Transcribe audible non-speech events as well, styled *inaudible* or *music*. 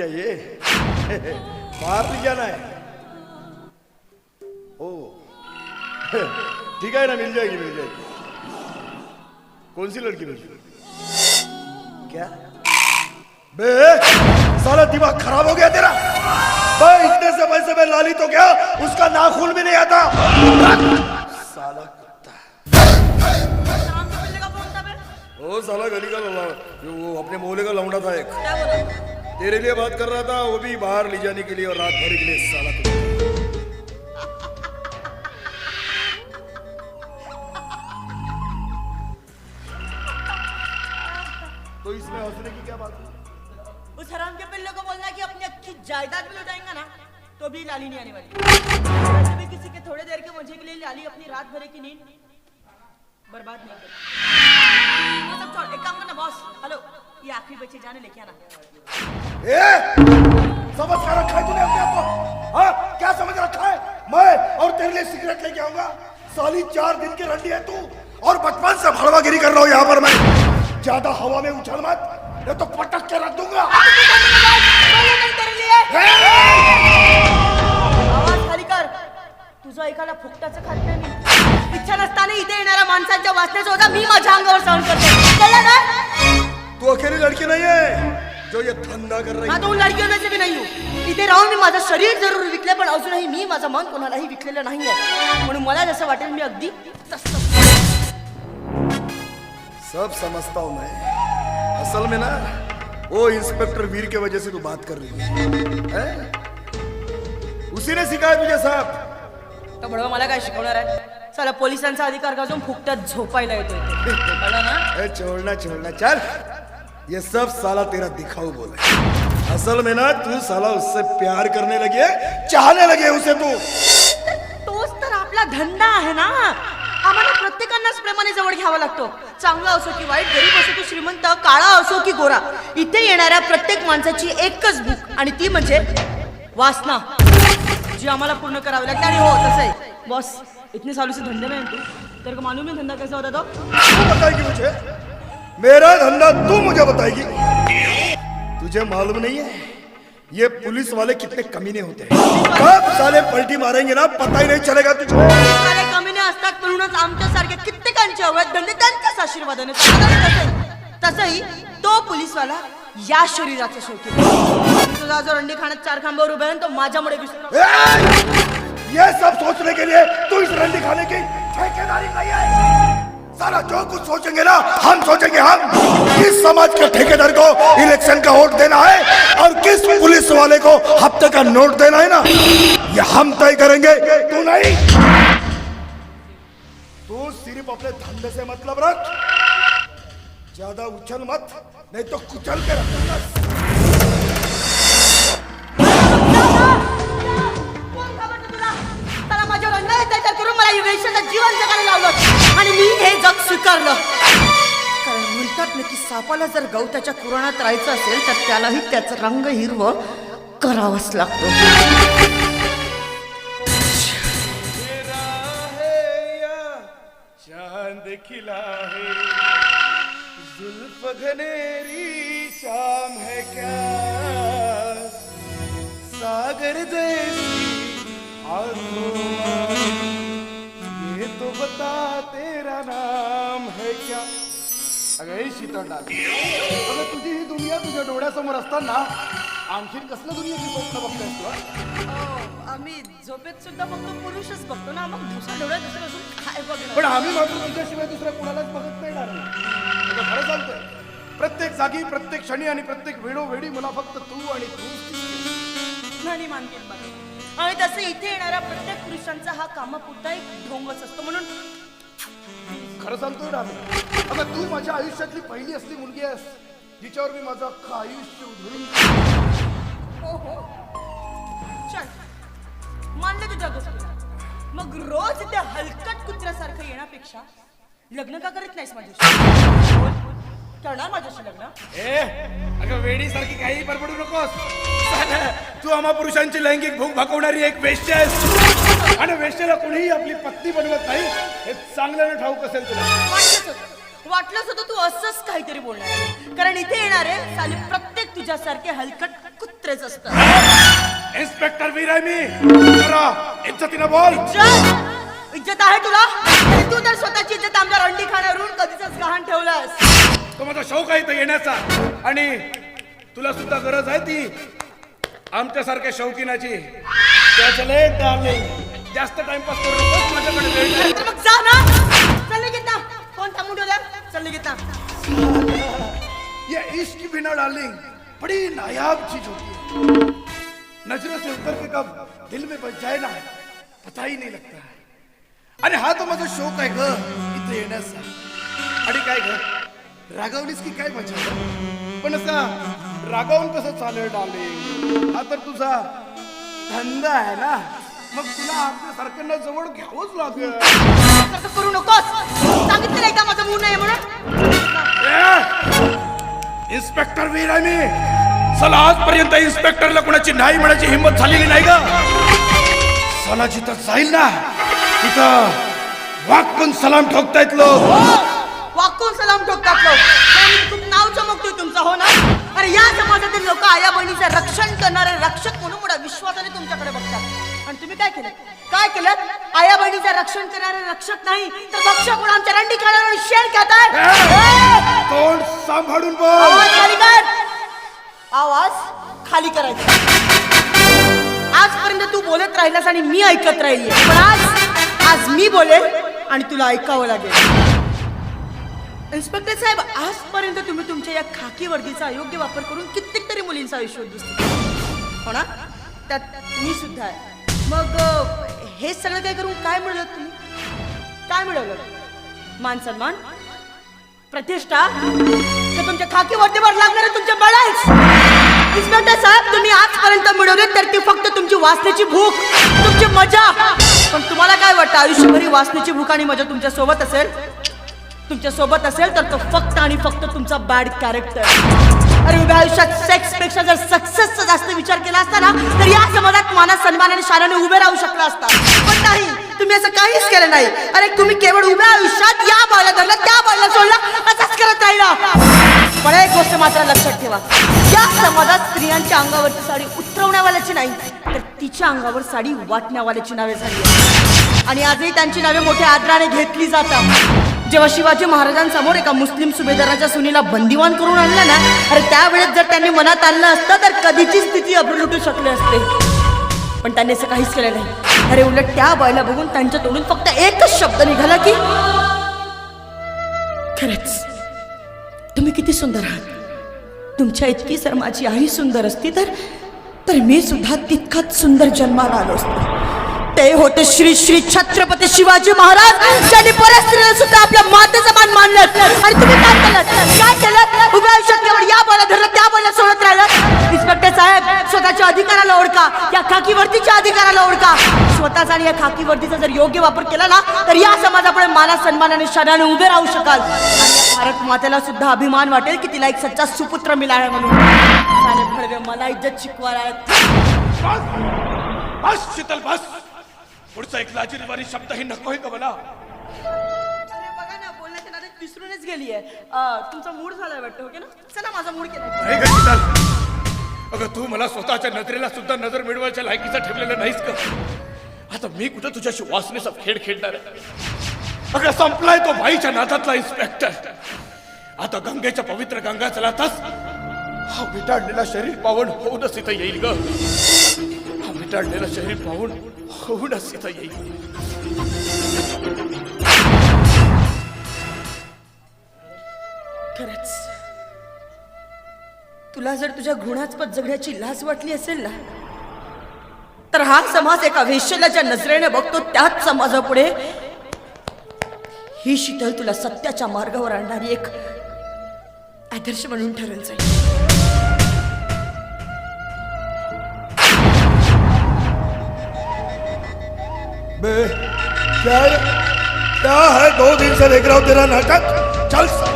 चाहिए। बाहर ले जाना है। ओ। ठीक है ना मिल जाएगी मिल जाएगी। कौन सी लड़की मिल क्या? बे साला दिमाग खराब हो गया तेरा। बे इतने से पैसे में लाली तो क्या? उसका नाखून भी नहीं आता। साला कुत्ता। तो ओ साला गली का लौंडा। वो अपने मोहल्ले का लौंडा था एक। क्या बोला? तेरे लिए बात कर रहा था, वो भी बाहर ले जाने के लिए और रात भर के लिए साला तो। इसमें हंसने की क्या बात है? उस हराम के पिल्ले को बोलना कि अपनी अच्छी जायदाद भी लौटाएँगा ना तो भी लाली नहीं आने वाली। भी किसी के थोड़े देर के मुझे के लिए लाली अपनी रात भर की नींद बर्बाद नहीं सब छोड़, एक काम करना बॉस हेलो ये आखिरी बच्चे जाने लेके आना। ए! समझ क्या रखा है तूने अपने आप को? हाँ? क्या समझ रखा है? मैं और तेरे लिए सिगरेट लेके आऊंगा। साली चार दिन की रंडी है तू। और बचपन से भड़वागिरी कर रहा हूँ यहाँ पर मैं। ज्यादा हवा में उछल मत। ये तो पटक के रख दूंगा। आवाज खाली कर तुझं ऐकायला फुकटाचं खात नाही? मी इच्छा नसताना इथे येणाऱ्या माणसांच्या वाचण्याचा होता मी माझ्या अंगावर सहन करते. कळलं ना? तू अकेली लड़की नहीं है जो ये धंधा कर रही हा है. तो हूँ लडकी होण्याचे बी नाही हूँ. इथे राहून मी माझं शरीर जरूर विकले पण अजूनही मी माझं मन कोणालाही विकलेलं नाहीये. म्हणून मला जसं वाटेल मी अगदी तसं सब समझता हूँ मैं. असल में ना वो इंस्पेक्टर वीर के वजह से तू बात कर रही है। हैं? उसी ने सिखाया तुझे सब तर बडवा मला काय शिकवणार आहे? चला पोलिसांचा अधिकार गाजून फुकट्यात झोपायला येतो इथे. *laughs* कळलं ना? ए, छोड़ना छोड़ना. चल. ये सब साला तेरा दिखाऊ बोल। असल में ना तू साला उससे प्यार करने लगी चाहने लगे उसे तू। तोच तर आपला धंदा आहे ना? आम्हाला प्रत्येकांनाच प्रेमाने जवळ घ्यावा लागतो. चांगला असो की वाईट गरीब असो की श्रीमंत काळा असो की गोरा इथे येणाऱ्या प्रत्येक माणसाची एकच भूक आणि ती म्हणजे वासना. जी आम्हाला पूर्ण करावी लागते आणि हो तसं आहे बॉस इतने सालों से धंधे में तू. तेरे को मालूम है धंधा कैसा होता तो? तू बताएगी मुझे? मेरा धंधा तू मुझे बताएगी तुझे मालूम नहीं है ये पुलिस वाले कितने कमीने होते हैं कब साले पलटी मारेंगे ना पता ही नहीं चलेगा तुझे सारे कमीने असतात म्हणूनच आमच्यासारख्या कित्येकांचे अवैध धंदे त्यांच्याच आशीर्वादाने चालतात. तसंही- तो पोलीसवाला या शरीराचा आणि तुझा जो रंडी खाण्यात चार खांबावर उभा आहे ना, तो माझ्यामुळे विसरू नको. ए! ये सब सोचने के लिए तू इस रंडी खाने की ठेकेदारी नहीं है सारा जो कुछ सोचेंगे ना, हम सोचेंगे हम। किस समाज के ठेकेदार को इलेक्शन का वोट देना है और किस पुलिस वाले को हफ़्ते का नोट देना है ना? ये हम तय करेंगे। तू नहीं। तू सिर्फ़ अपने धंधे से मतलब रख। ज़्यादा उछल मत, नहीं तो कुचल के रखूँगा ना जर गवताच्या कुराणात राहायचं असेल तर त्यालाही त्याचं रंग हिरवं करावंच लागतो. मेरा है या चांद खिला है जुल्फ घनेरी शाम है क्या? सागर जैसी आंखों में, ये तो बता तेरा नाम है क्या? अगं हे शीतळला अगं तुझी ही दुनिया तुझ्या डोळ्यासमोर असताना आणखीन कसलं दुनियाची स्वप्न बघतायस तुला आम्ही झोपेत सुद्धा फक्त पुरुषच बघतो ना मग दुसऱ्या डोळ्यात दुसरं अजून काय बघणार? पण आम्ही मात्र तुझ्याशिवाय दुसऱ्या कुणालाच बघत नाही ना तुझं खरं चालतंय प्रत्येक जागी प्रत्येक क्षणी आणि प्रत्येक वेळोवेळी मला फक्त तू आणि तू नाही मानते मला. आणि तसं इथे येणाऱ्या प्रत्येक पुरुषांचा हा कामापुरता एक ढोंगच असतो. म्हणून खरं सांगतोय ना आम्ही. अगं तू माझ्या आयुष्यातली पहिली असली मुलगी आहेस जिच्यावर मी माझं अख्खं आयुष्य उधळून हो हो. चल. मानले तुझ्या गोष्टीला. मग रोज त्या हलकट कुत्र्यासारखं येण्यापेक्षा लग्न का करत नाहीस माझ्याशी. करणार माझ्याशी लग्न? ए अगं वेडीसारखी काही बडबडू नकोस. तू आम्हा पुरुषांची लैंगिक भूक भागवणारी एक वेश्या आहेस. आणि वेश्याला कोणीही आपली पत्नी बनवत नाही हे चांगल्यानं ठाऊक असेल तुला. वाटलंच होतं. वाटलंच होतं तू असंच काहीतरी बोलणार. कारण इथे येणारे साले प्रत्येक तुझ्यासारखे हलकट कुत्रेच असतात. इन्स्पेक्टर वीर आहे मी. जरा इज्जतीनं बोल. इज्जत? इज्जत आहे तुला? आणि तू तर स्वतःची इज्जत आमच्या रंडी खाण्यावरून कधीच गहाण ठेवलास. तो माझा शौक आहे इथं येण्याचा. आणि तुला सुद्धा गरज आहे ती. आमच्यासारख्या शौकीनाची. त्याचले डार्लिंग जास्त टाइमपास करू नकोस माझ्याकडे वेळ नाही. तर मग जा ना. चल घेत ना. फोन थांबून ठेवला चल घेत ना. ये इश्क भी ना डार्लिंग बड़ी नायाब चीज होती है। नजरों से उतर के कब दिल में बच जाए ना पता ही नहीं लगता है। आणि हा तो माझा शौक आहे ग इथे येण्याचा आणि काय ग रागवलीस की काय मजा पण असा रागावून कसं चालेल डार्लिंग हा तर तुझा धंदा आहे ना। मग तुला आपल्या जवळ घ्यावंच लागेल. असं करू नकोस. सांगितलं नाही का माझा मूड नाही म्हणून? इन्स्पेक्टर वीर आहे मी. चला आजपर्यंत इन्स्पेक्टरला कोणाची नाही म्हणायची हिंमत झालेली नाही ग. चला जिथं जाईल ना तिथं वाकून सलाम ठोकतायत लोक. हो, वाकून सलाम ठोकतात लोक. खूप नाव चमकतोय तुमचा हो ना? अरे या समाजातील लोक आया बहिणीचं रक्षण करणारे रक्षक म्हणून मोठा विश्वासाने तुमच्याकडे बघतात. आणि तुम्ही काय केलं? काय केलं? आया बहिणीचं रक्षण करणारे रक्षक नाही तर भक्षक म्हणून आमच्या रंडी खाण्यावर शेण खाताय? तोंड सांभाळून बोल. आवाज खाली कर. आवाज खाली करायचा. आजपर्यंत तू बोलत राहिलास आणि मी ऐकत राहिली. पण आज आज मी बोलेल आणि तुला ऐकावं लागेल. इन्स्पेक्टर साहेब आजपर्यंत तुम्ही तुमच्या या खाकी वर्दीचा अयोग्य वापर करून कित्येक तरी मुलींचं आयुष्य उद्ध्वस्त केलं. हो ना? त्यात मी सुद्धा आहे. मग हे सगळं काय करून काय मिळवलं तुम्ही? काय मिळवलं? मान सन्मान? प्रतिष्ठा? तर तुमच्या खाकी वर्दीवर लागणार तुमच्या बळाच इन्स्पेक्टर साहेब तुम्ही आजपर्यंत मिळवले तर ती फक्त तुमची वाचण्याची भूक तुमची मजा! पण तुम्हाला काय वाटतं आयुष्यभरी वाचण्याची भूक आणि मजा तुमच्यासोबत असेल? तुमच्यासोबत असेल तर तो फक्त आणि फक्त तुमचा बॅड कॅरेक्टर अरे उभ्या आयुष्यात सेक्सपेक्षा जर सक्सेसचा जास्त विचार केला असता ना तर या समाजात मानस सन्मान आणि शानाने उभे राहू शकला असता. पण नाही तुम्ही असं काहीच केलं नाही. अरे तुम्ही केवळ उभ्या आयुष्यात या बाळला धरलं त्या बाळला सोडला असंच करत राहिला. पण एक गोष्ट मात्र लक्षात ठेवा. या समाजात स्त्रियांच्या अंगावरची साडी उतरवण्यावाल्याची नाही तर तिच्या अंगावर साडी वाटण्यावाल्याची नावे झाली. आणि आजही त्यांची नावे मोठ्या आदराने घेतली जातात. जेव्हा शिवाजी महाराजांसमोर एका मुस्लिम सुभेदाराच्या सुनीला बंदिवान करून आणलं ना अरे त्यावेळेस जर त्यांनी मनात आणलं असतं तर कधीची स्थिती अब्रू लुटू शकले असते. पण त्यांनी असं काहीच केलं नाही. अरे उलट त्या बायला बघून त्यांच्या तोंडून फक्त एकच शब्द निघाला की खरंच तुम्ही किती सुंदर आहात. तुमच्या इतकी जर माझी आई सुंदर असती तर तर मी सुद्धा तितकाच सुंदर जन्माला आलो असतो. ते होते श्री श्री छत्रपती शिवाजी महाराज? ज्यांनी परस्त्रीला सुद्धा आपल्या मातेचा मान मानलं. आणि तुम्ही काय केलं? काय केलं? उभ्या आयुष्यात केवळ या बोला धरलं त्या बोला सोडत राहिलं? इन्स्पेक्टर साहेब स्वतःच्या अधिकाराला ओळखा. या खाकीवरतीच्या अधिकाराला ओळखा. स्वतःचा आणि या खाकीवरतीचा जर योग्य वापर केला ना तर या समाजापुढे माना सन्मानाने शनाने उभे राहू शकाल. भारत मातेला सुद्धा अभिमान वाटेल की तिला एक सच्चा सुपुत्र मिळाला म्हणून. सारे भडवे मला इज्जत शिकवायला बस शीतल बस. पुढचा एक लाजीरवाणी शब्दही नकोय का मला? अरे बघा ना बोलण्याच्या नादात विसरूनच गेली आहे. तुमचा मूड झालाय वाटतं ओके ना? चला माझा मूड केला. नाही अगं तू मला स्वतःच्या नजरेला सुद्धा नजर मिळवायच्या लायकीचं ठेवलेलं नाहीस का? आता मी कुठं तुझ्याशी वासनेचा खेळ खेळणार आहे? अगं संपलाय तो बाईच्या नादातला इन्स्पेक्टर आता गंगेच्या पवित्र गंगा चलातच हा विटाळलेला शरीर पावन होऊनच इथं येईल ग. हा विटाळलेला शरीर पाहून होऊनच इथं येईल खरंच. तुला जर तुझ्या गुणास्पद जगण्याची लाज वाटली असेल ना तर हा समाज एका वेश्यलाच्या नजरेने बघतो त्याच समाजापुढे ही शीतल तुला सत्याच्या मार्गावर आणणारी एक आदर्श म्हणून ठरेल जाईल. क्या है क्या है? दो दिन से देख रहा हूँ तेरा नाटक। चल।